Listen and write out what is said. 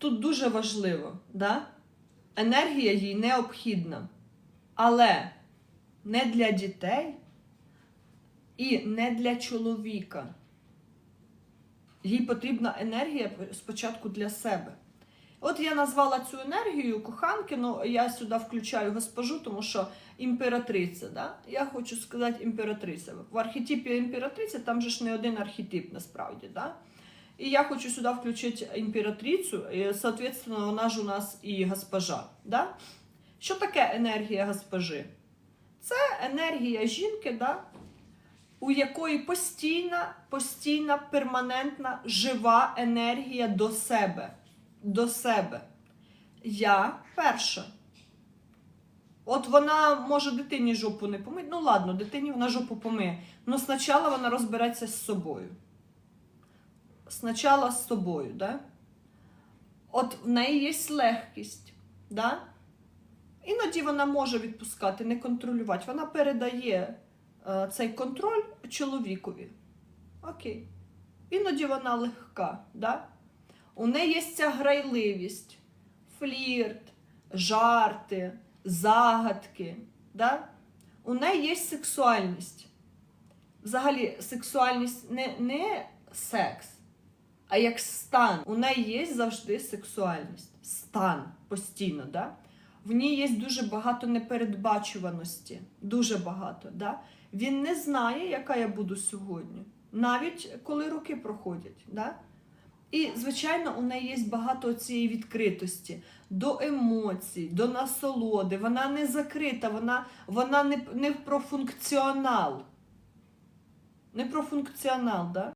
Тут дуже важливо, да? енергія їй необхідна. Але не для дітей і не для чоловіка. Їй потрібна енергія спочатку для себе. От я назвала цю енергію коханки, ну я сюди включаю госпожу, тому що імператриця. Да? Я хочу сказати імператриця. В архетипі імператриці там же ж не один архетип насправді. Да? І я хочу сюди включити імператрицю, і, соответственно, вона ж у нас і госпожа. Да? Що таке енергія госпожи? Це енергія жінки, да? у якої постійна, постійна, перманентна, жива енергія до себе. До себе. Я перша. От вона може дитині жопу не помить. Ну ладно, дитині вона жопу помиє. Ну спочатку вона розбереться з собою. Спочатку з собою, да? От в неї є легкість, да? Іноді вона може відпускати, не контролювати. Вона передає е, цей контроль чоловікові. Окей. Іноді вона легка, да? У неї є ця грайливість, флірт, жарти, загадки. Да? У неї є сексуальність. Взагалі, сексуальність не, не секс, а як стан. У неї є завжди сексуальність. Стан постійно. Да? В ній є дуже багато непередбачуваності. Дуже багато. Да? Він не знає, яка я буду сьогодні, навіть коли роки проходять. Да? І, звичайно, у неї є багато цієї відкритості до емоцій, до насолоди. Вона не закрита, вона, вона не, не про функціонал. Не про функціонал, да?